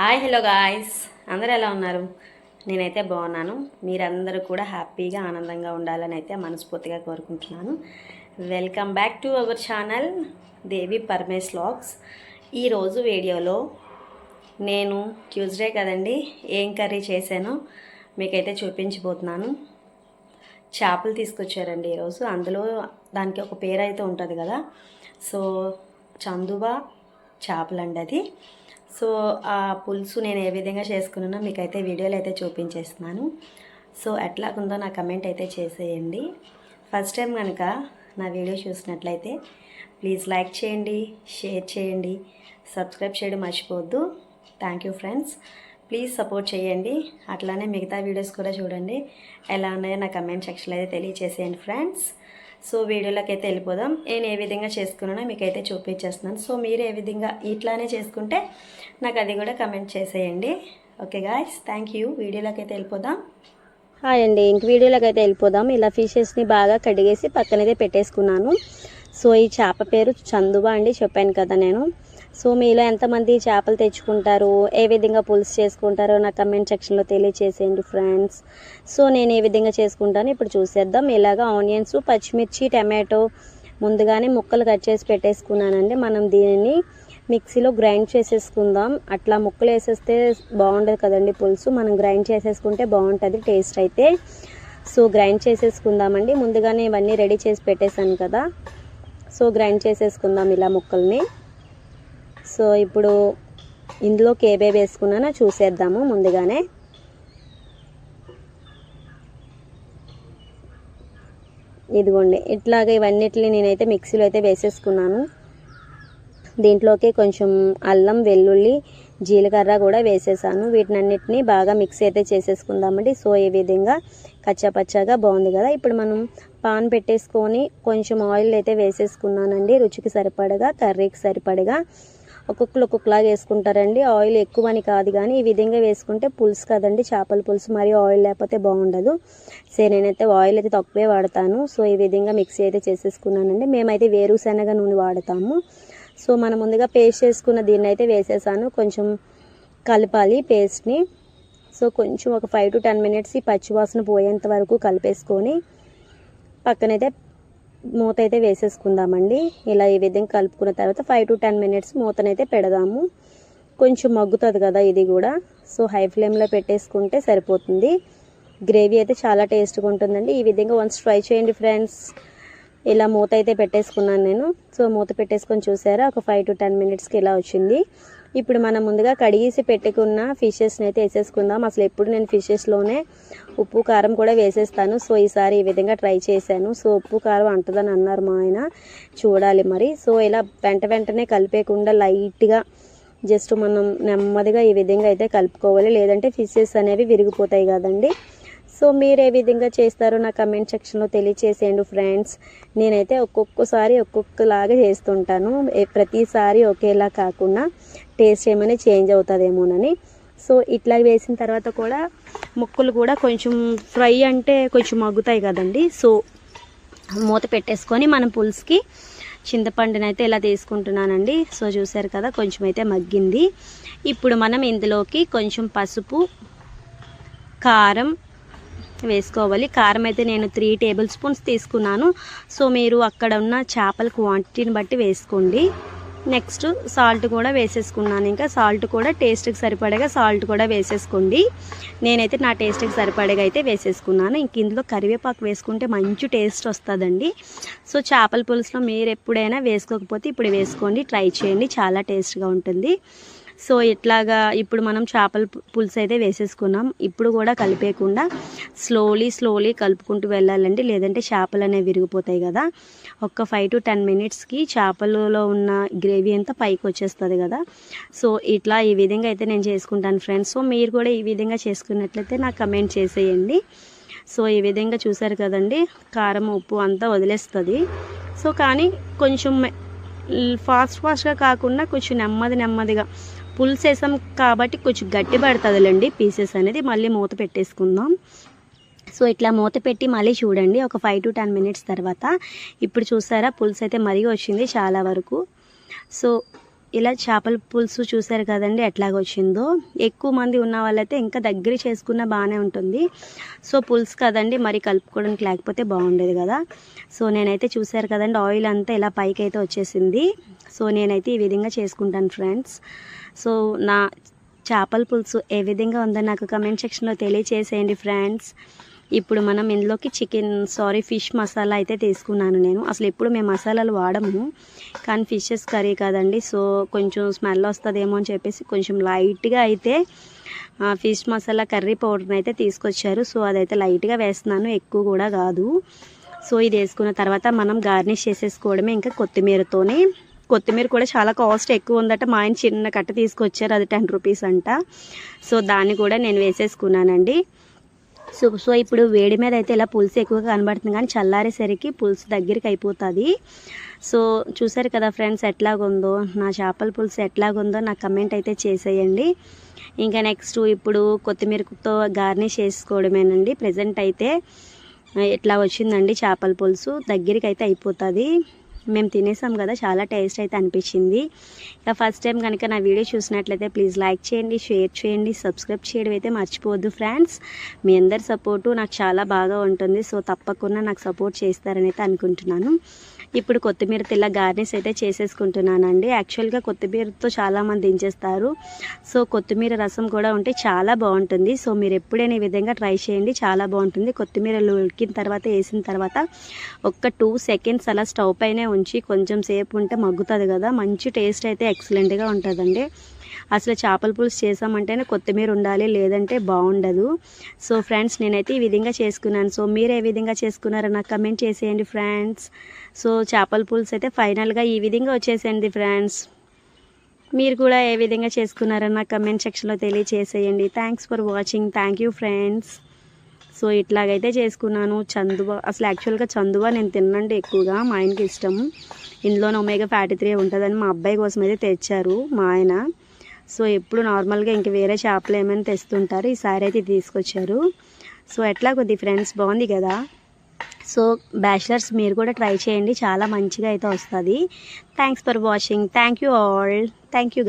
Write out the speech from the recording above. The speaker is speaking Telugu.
Hi hello guys. అందరూ ఎలా ఉన్నారు? నేనైతే బాగున్నాను. మీరందరూ కూడా హ్యాపీగా ఆనందంగా ఉండాలని అయితే మనస్ఫూర్తిగా కోరుకుంటున్నాను. Welcome back to our channel Devi Paramesh logs ఈరోజు వీడియోలో నేను ట్యూస్డే కదండి ఏం కర్రీ చేశానో మీకైతే చూపించబోతున్నాను. చేపలు తీసుకొచ్చారండి ఈరోజు. అందులో దానికి ఒక పేరు అయితే ఉంటుంది కదా. సో చందువా చేపలండి అది. సో ఆ పులుసు నేను ఏ విధంగా చేసుకున్నానో మీకైతే వీడియోలో అయితే చూపించేస్తున్నాను. సో ఎట్లాగుందో నా కమెంట్ అయితే చేసేయండి. ఫస్ట్ టైం కనుక నా వీడియో చూసినట్లయితే ప్లీజ్ లైక్ చేయండి షేర్ చేయండి సబ్స్క్రైబ్ చేయడం మర్చిపోవద్దు. Thank you friends. Please support చేయండి. అట్లానే మిగతా వీడియోస్ కూడా చూడండి. ఎలా ఉన్నాయో నా కమెంట్ సెక్షన్లో అయితే తెలియచేసేయండి ఫ్రెండ్స్. సో వీడియోలోకి అయితే వెళ్ళిపోదాం. నేను ఏ విధంగా చేసుకున్నానో మీకైతే చూపించేస్తున్నాను. సో మీరు ఏ విధంగా ఇట్లానే చేసుకుంటే నాకు అది కూడా కమెంట్ చేసేయండి. ఓకే గాయస్ థ్యాంక్ యూ వీడియోలోకి అయితే వెళ్ళిపోదాం. హాయ్ అండి ఇంక వీడియోలోకి అయితే వెళ్ళిపోదాం. ఇలా ఫిషెస్ని బాగా కడిగేసి పక్కనైతే పెట్టేసుకున్నాను. సో ఈ చేప పేరు చందువా అండి చెప్పాను కదా నేను. సో మీలో ఎంతమంది చేపలు తెచ్చుకుంటారు? ఏ విధంగా పులుసు చేసుకుంటారో నా కమెంట్ సెక్షన్లో తెలియచేసేయండి ఫ్రెండ్స్ సో నేను ఏ విధంగా చేసుకుంటాను ఇప్పుడు చూసేద్దాం. ఇలాగ ఆనియన్స్ పచ్చిమిర్చి టమాటో ముందుగానే ముక్కలు కట్ చేసి పెట్టేసుకున్నానండి. మనం దీనిని మిక్సీలో గ్రైండ్ చేసేసుకుందాం. అట్లా ముక్కలు వేసేస్తే బాగుండదు కదండి పులుసు. మనం గ్రైండ్ చేసేసుకుంటే బాగుంటుంది టేస్ట్ అయితే. సో గ్రైండ్ చేసేసుకుందామండి. ముందుగానే ఇవన్నీ రెడీ చేసి పెట్టేశాను కదా. సో గ్రైండ్ చేసేసుకుందాం ఇలా ముక్కల్ని. సో ఇప్పుడు ఇందులో కేబే వేసుకున్నానో చూసేద్దాము ముందుగానే. ఇదిగోండి ఇట్లాగే ఇవన్నిటిని నేనైతే మిక్సీలో అయితే వేసేసుకున్నాను. దీంట్లోకి కొంచెం అల్లం వెల్లుల్లి జీలకర్ర కూడా వేసేసాను. వీటినన్నిటిని బాగా మిక్స్ అయితే చేసేసుకుందామండి. సో ఈ విధంగా కచ్చాపచ్చాగా బాగుంది కదా. ఇప్పుడు మనం పాన్ పెట్టేసుకొని కొంచెం ఆయిల్ అయితే వేసేసుకున్నానండి. రుచికి సరిపడగా కర్రీకి సరిపడగా. ఒక్కొక్కరు ఒక్కొక్కలాగా వేసుకుంటారండి. ఆయిల్ ఎక్కువ అని కాదు కానీ ఈ విధంగా వేసుకుంటే పులుసు కదండి చేపల పులుసు మరియు ఆయిల్ లేకపోతే బాగుండదు. సో నేనైతే ఆయిల్ అయితే తక్కువే వాడతాను. సో ఈ విధంగా మిక్సీ అయితే చేసేసుకున్నానండి. మేమైతే వేరుశనగ నూనె వాడతాము. సో మనం ముందుగా పేస్ట్ చేసుకున్న దీన్ని అయితే వేసేసాను. కొంచెం కలపాలి పేస్ట్ని. సో కొంచెం ఒక ఫైవ్ టు టెన్ మినిట్స్ ఈ పచ్చివాసన పోయేంత వరకు కలిపేసుకొని పక్కనైతే మూత అయితే వేసేసుకుందామండి. ఇలా ఈ విధంగా కలుపుకున్న తర్వాత ఫైవ్ టు టెన్ మినిట్స్ మూతనైతే పెడదాము. కొంచెం మగ్గుతుంది కదా ఇది కూడా. సో హై ఫ్లేమ్లో పెట్టేసుకుంటే సరిపోతుంది. గ్రేవీ అయితే చాలా టేస్ట్గా ఉంటుందండి. ఈ విధంగా వన్స్ ట్రై చేయండి ఫ్రెండ్స్ ఇలా మూత అయితే పెట్టేసుకున్నాను నేను. సో మూత పెట్టేసుకొని చూసారా? ఒక ఫైవ్ టు టెన్ మినిట్స్కి ఇలా వచ్చింది. ఇప్పుడు మనం ముందుగా కడిగేసి పెట్టుకున్న ఫిషెస్ని అయితే వేసేసుకుందాం. అసలు ఎప్పుడు నేను ఫిషెస్లోనే ఉప్పు కారం కూడా వేసేస్తాను. సో ఈసారి ఈ విధంగా ట్రై చేశాను. సో ఉప్పు కారం అంటుందని అన్నారు మా ఆయన. చూడాలి మరి. సో ఇలా వెంట వెంటనే కలిపేయకుండా లైట్గా జస్ట్ మనం నెమ్మదిగా ఈ విధంగా అయితే కలుపుకోవాలి. లేదంటే ఫిషెస్ అనేవి విరిగిపోతాయి కదండి. సో మీరు ఏ విధంగా చేస్తారో నా కమెంట్ సెక్షన్లో తెలియచేసేయండి ఫ్రెండ్స్ నేనైతే ఒక్కొక్కసారి ఒక్కొక్కలాగా చేస్తుంటాను. ప్రతిసారి ఒకేలా కాకుండా టేస్ట్ ఏమైనా చేంజ్ అవుతుందేమోనని. సో ఇట్లా వేసిన తర్వాత కూడా ముక్కలు కూడా కొంచెం ఫ్రై అంటే కొంచెం మగ్గుతాయి కదండి. సో మూత పెట్టేసుకొని మనం పులుసుకి చింతపండుని అయితే ఇలా తీసుకుంటున్నానండి. సో చూసారు కదా కొంచెం అయితే మగ్గింది. ఇప్పుడు మనం ఇందులోకి కొంచెం పసుపు కారం వేసుకోవాలి. కారం అయితే నేను త్రీ టేబుల్ స్పూన్స్ తీసుకున్నాను. సో మీరు అక్కడ ఉన్న చేపల క్వాంటిటీని బట్టి వేసుకోండి. నెక్స్ట్ సాల్ట్ కూడా వేసేసుకున్నాను ఇంకా. సాల్ట్ కూడా టేస్ట్కి సరిపడగా సాల్ట్ కూడా వేసేసుకోండి. నేనైతే నా టేస్ట్కి సరిపడగా అయితే వేసేసుకున్నాను. ఇంక ఇందులో కరివేపాకు వేసుకుంటే మంచి టేస్ట్ వస్తుందండి. సో చేపల పులుసులో మీరు ఎప్పుడైనా వేసుకోకపోతే ఇప్పుడు వేసుకోండి. ట్రై చేయండి. చాలా టేస్ట్గా ఉంటుంది. సో ఇట్లాగా ఇప్పుడు మనం చేపల పులుసు అయితే వేసేసుకున్నాం. ఇప్పుడు కూడా కలిపేయకుండా స్లోలీ స్లోలీ కలుపుకుంటూ వెళ్ళాలండి. లేదంటే చేపలు అనేవి విరిగిపోతాయి కదా. ఒక ఫైవ్ టు టెన్ మినిట్స్కి చేపలలో ఉన్న గ్రేవీ అంతా పైకి వచ్చేస్తుంది కదా. సో ఇట్లా ఈ విధంగా అయితే నేను చేసుకుంటాను ఫ్రెండ్స్ సో మీరు కూడా ఈ విధంగా చేసుకున్నట్లయితే నాకు కమెంట్ చేసేయండి. సో ఈ విధంగా చూసారు కదండి కారం ఉప్పు అంతా వదిలేస్తుంది. సో కానీ కొంచెం ఫాస్ట్ ఫాస్ట్గా కాకుండా కొంచెం నెమ్మది నెమ్మదిగా పులుసు వేసాం కాబట్టి కొంచెం గట్టి పడుతుందిలేండి. పీసెస్ అనేది మళ్ళీ మూత పెట్టేసుకుందాం. సో ఇట్లా మూత పెట్టి మళ్ళీ చూడండి. ఒక ఫైవ్ టు టెన్ మినిట్స్ తర్వాత. ఇప్పుడు చూసారా పులుసు అయితే మరిగి వచ్చింది చాలా వరకు. సో ఇలా చేపల పులుసు చూసారు కదండి ఎట్లాగ వచ్చిందో ఎక్కువ మంది ఉన్న వాళ్ళైతే ఇంకా దగ్గర చేసుకున్న బాగానే ఉంటుంది. సో పులుసు కదండి మరి కలుపుకోవడానికి లేకపోతే బాగుండేది కదా. సో నేనైతే చూసారు కదండి ఆయిల్ అంతా ఇలా పైకి అయితే వచ్చేసింది. సో నేనైతే ఈ విధంగా చేసుకుంటాను ఫ్రెండ్స్. సో నా చేపల పులుసు ఏ విధంగా ఉందో నాకు కమెంట్ సెక్షన్లో తెలియచేసేయండి ఫ్రెండ్స్. ఇప్పుడు మనం ఇందులోకి చికెన్ సారీ ఫిష్ మసాలా అయితే తీసుకున్నాను నేను. అసలు ఎప్పుడు మేము మసాలాలు వాడము కానీ ఫిషెస్ కర్రీ కదండి. సో కొంచెం స్మెల్ వస్తుందేమో అని చెప్పేసి కొంచెం లైట్గా అయితే ఫిష్ మసాలా కర్రీ పౌడర్ని అయితే తీసుకొచ్చారు. సో అదైతే లైట్గా వేస్తున్నాను ఎక్కువ కూడా కాదు. సో ఇది వేసుకున్న తర్వాత మనం గార్నిష్ చేసేసుకోవడమే ఇంకా కొత్తిమీరతోనే. కొత్తిమీర కూడా చాలా కాస్ట్ ఎక్కువ ఉందట. మా ఆయన చిన్న కట్ట తీసుకొచ్చారు. అది టెన్ రూపీస్ అంట. సో దాన్ని కూడా నేను వేసేసుకున్నానండి. సో సో ఇప్పుడు వేడి మీద అయితే ఇలా పులుసు ఎక్కువగా కనబడుతుంది కానీ చల్లారేసరికి పులుసు దగ్గరికి అయిపోతుంది. సో చూసారు కదా ఫ్రెండ్స్ ఎట్లాగుందో? నా చేపల పులుసు ఎట్లాగుందో నాకు కమెంట్ అయితే చేసేయండి. ఇంకా నెక్స్ట్ ఇప్పుడు కొత్తిమీరతో గార్నిష్ చేసుకోవడమేనండి. ప్రజెంట్ అయితే ఇట్లా వచ్చిందండి చేపల పులుసు? దగ్గరికి అయితే అయిపోతుంది. మేము తినేసాం కదా చాలా టేస్ట్ అయితే అనిపించింది. ఇక ఫస్ట్ టైం కనుక నా వీడియో చూసినట్లయితే ప్లీజ్ లైక్ చేయండి షేర్ చేయండి సబ్స్క్రైబ్ చేయడం అయితే మర్చిపోవద్దు ఫ్రెండ్స్ మీ అందరి సపోర్టు నాకు చాలా బాగా ఉంటుంది సో తప్పకుండా నాకు సపోర్ట్ చేస్తారని అయితే అనుకుంటున్నాను. ఇప్పుడు కొత్తిమీర తెల్ల గార్నిష్ అయితే చేసేసుకుంటున్నానండి. యాక్చువల్గా కొత్తిమీరతో చాలామంది దించేస్తారు సో కొత్తిమీర రసం కూడా ఉంటే చాలా బాగుంటుంది. సో మీరు ఎప్పుడైనా ఈ విధంగా ట్రై చేయండి చాలా బాగుంటుంది. కొత్తిమీరలు ఉడికిన తర్వాత వేసిన తర్వాత ఒక్క టూ సెకండ్స్ అలా స్టవ్ పైనే ఉంచి కొంచెం సేపు ఉంటే మగ్గుతుంది కదా మంచి టేస్ట్ అయితే ఎక్సలెంట్గా ఉంటుందండి. అసలు చేపల పులుసు చేసామంటేనే కొత్తిమీర ఉండాలి లేదంటే బాగుండదు. సో ఫ్రెండ్స్ నేనైతే ఈ విధంగా చేసుకున్నాను. సో మీరు ఏ విధంగా చేసుకున్నారో నాకు కమెంట్ చేసేయండి ఫ్రెండ్స్ సో చేపల పులుసు అయితే ఫైనల్గా ఈ విధంగా వచ్చేసేయండి ఫ్రెండ్స్ మీరు కూడా ఏ విధంగా చేసుకున్నారో నాకు కమెంట్ సెక్షన్లో తెలియచేసేయండి. Thanks for watching thank you friends so ఇట్లాగైతే చేసుకున్నాను. చందువ అసలు యాక్చువల్గా చందువ నేను తిన్నండి ఎక్కువగా మా ఆయనకి ఇష్టం. ఇందులోనే ఒమేగా ఫ్యాటీ త్రీ ఉంటుందని మా అబ్బాయి కోసం అయితే తెచ్చారు మా ఆయన. సో ఎప్పుడు నార్మల్గా ఇంక వేరే చేపలు ఏమైనా తెస్తుంటారు ఈసారి అయితే తీసుకొచ్చారు. సో ఎట్లా కొద్ది ఫ్రెండ్స్ బాగుంది కదా? సో బ్యాచిలర్స్ మీరు కూడా ట్రై చేయండి చాలా మంచిగా అయితే వస్తుంది. Thanks for watching thank you all thank you